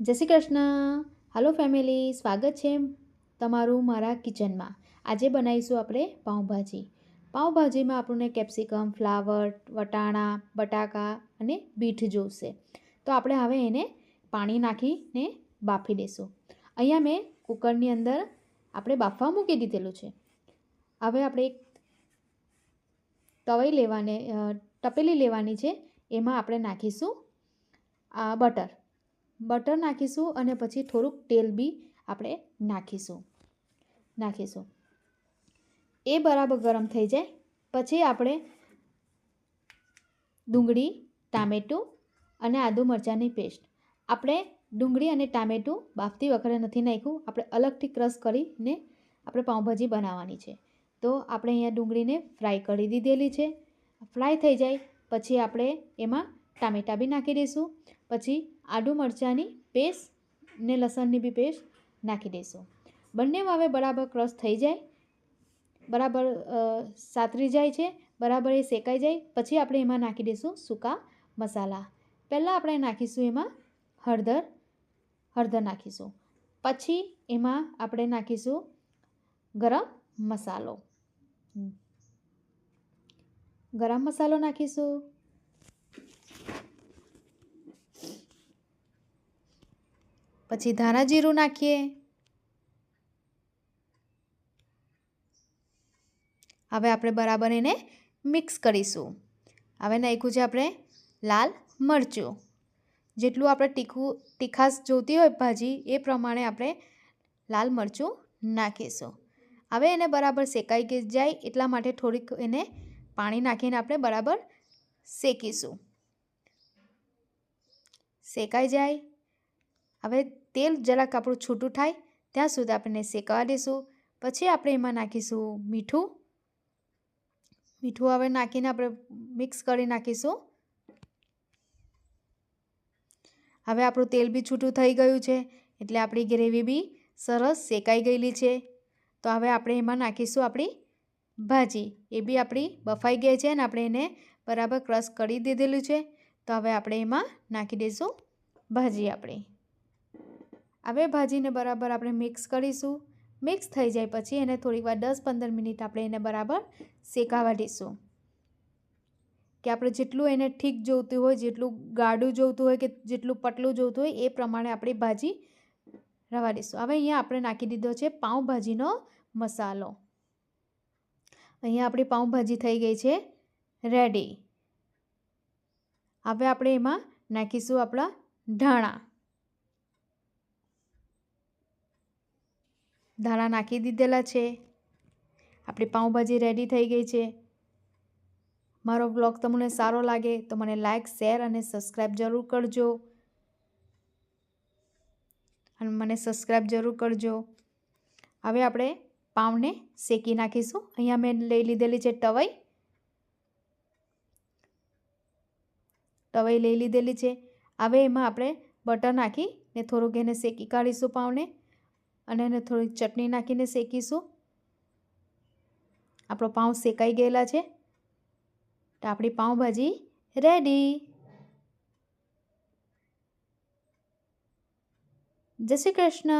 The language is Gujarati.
જય શ્રી કૃષ્ણ. હાલો ફેમિલી સ્વાગત છે તમારું મારા કિચનમાં આજે બનાવીશું આપણે પાઉંભાજી. પાઉંભાજીમાં આપણને કેપ્સિકમ ફ્લાવર વટાણા, બટાકા અને બીટ જોઈશે તો આપણે હવે એને પાણી નાખીને બાફી દઈશું. અહીંયા મેં કુકરની અંદર આપણે બાફવા મૂકી દીધેલું છે. હવે આપણે એક તવાઈ લેવાને તપેલી લેવાની છે. એમાં આપણે નાખીશું આ બટર. બટર નાખીશું અને પછી થોડુંક તેલ બી આપણે નાખીશું. નાખીશું. એ બરાબર ગરમ થઈ જાય. પછી આપણે ડુંગળી, ટામેટું અને આદુ મરચાંની પેસ્ટ. આપણે ડુંગળી અને ટામેટું બાફતી વખતે નથી નાખ્યું. આપણે અલગથી ક્રશ કરીને આપણે પાઉંભાજી બનાવવાની છે. તો આપણે અહીંયા ડુંગળીને ફ્રાય કરી દીધેલી છે. ફ્રાય થઈ જાય. પછી આપણે એમાં ટામેટાં બી નાખી દઈશું. પછી આદુ મરચાંની પેસ્ટ ને લસણની બી પેસ્ટ નાખી દઈશું. બંને હવે બરાબર ક્રશ થઈ જાય, બરાબર સાતરી જાય છે, બરાબર એ શેકાઈ જાય, પછી આપણે એમાં નાખી દઈશું સૂકા મસાલા. પહેલાં આપણે નાખીશું એમાં હળદર હળદર નાખીશું. પછી એમાં આપણે નાખીશું ગરમ મસાલો. ગરમ મસાલો નાખીશું. પછી ધાણા જીરું નાખીએ. હવે આપણે બરાબર એને મિક્સ કરીશું. હવે નાખ્યું છે આપણે લાલ મરચું. જેટલું આપણે તીખું, તીખાશ જોતી હોય ભાજી, એ પ્રમાણે આપણે લાલ મરચું નાખીશું. હવે એને બરાબર શેકાઈ જાય એટલા માટે થોડીક એને પાણી નાખીને આપણે બરાબર શેકીશું. શેકાઈ જાય હવે તેલ જરાક આપણું છૂટું થાય, ત્યાં સુધી આપણે શેકવા દઈશું પછી આપણે એમાં નાખીશું મીઠું. મીઠું હવે નાખીને આપણે મિક્સ કરી નાખીશું. હવે આપણું તેલ બી છૂટું થઈ ગયું છે, એટલે આપણી ગ્રેવી બી સરસ શેકાઈ ગયેલી છે. તો હવે આપણે એમાં નાખીશું આપણી ભાજી. એ બી આપણી બફાઈ ગઈ છે અને આપણે એને બરાબર ક્રશ કરી દીધેલું છે. તો હવે આપણે એમાં નાખી દઈશું ભાજી આપણી. હવે ભાજીને બરાબર આપણે મિક્સ કરીશું. મિક્સ થઈ જાય પછી એને થોડીક વાર દસ પંદર મિનિટ આપણે એને બરાબર શેકાવા દઈશું. કે આપણે જેટલું એને ઠીક જોઈતું હોય, જેટલું ગાઢું જોઈતું હોય કે જેટલું પતલું જોઈતું હોય, એ પ્રમાણે આપણી ભાજી રવા દઈશું. હવે અહીંયા આપણે નાખી દીધો છે પાઉંભાજીનો મસાલો. અહીંયા આપણી પાઉંભાજી થઈ ગઈ છે રેડી. હવે આપણે એમાં નાખીશું આપણા ધાણા. ધાણા નાખી દીધેલા છે. આપણી પાઉંભાજી રેડી થઈ ગઈ છે. મારો બ્લોગ તમને સારો લાગે તો મને લાઇક શેર અને સબસ્ક્રાઈબ જરૂર કરજો. અને મને સબસ્ક્રાઈબ જરૂર કરજો. હવે આપણે પાઉંને શેકી નાખીશું. અહીંયા મેં લઈ લીધેલી છે ટવાઈ. ટવાઈ લઈ લીધેલી છે. હવે એમાં આપણે બટર નાખી ને થોડુંક એને શેકી કાઢીશું પાઉંને. અને એને થોડીક ચટણી નાખીને શેકીશું. આપણો પાઉં શેકાઈ ગયેલા છે. તો આપણી પાઉંભાજી રેડી. જય શ્રી કૃષ્ણ.